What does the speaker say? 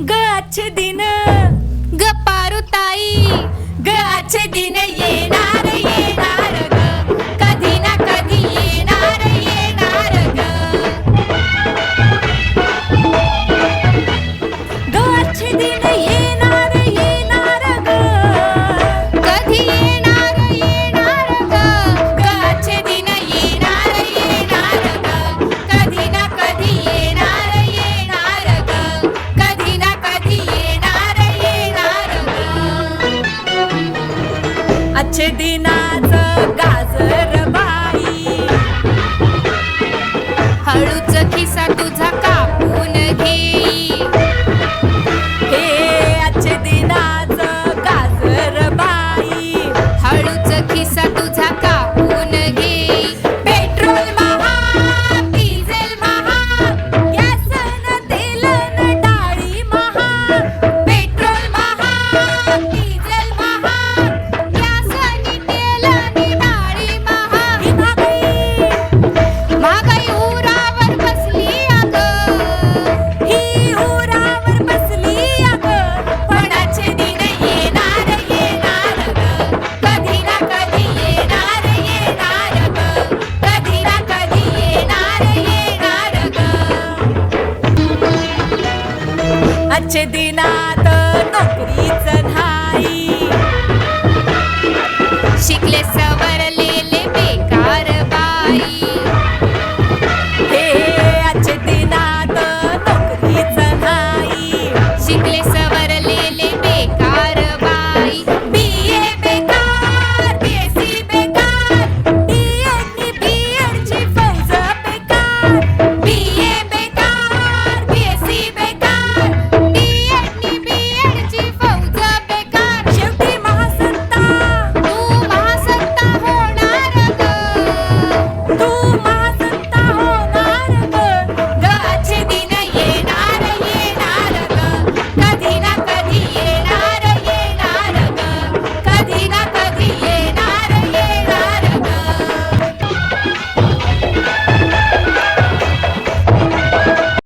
ग अच्छे दिन. ग पारुताई ग अच्छे दिन ना आमचे दिनाच गाजर बाई. खिसा तुझा कापून घेई हे आजचे दिनाच गाजर बाई. खिसा आजचे दिनात नोकरीचं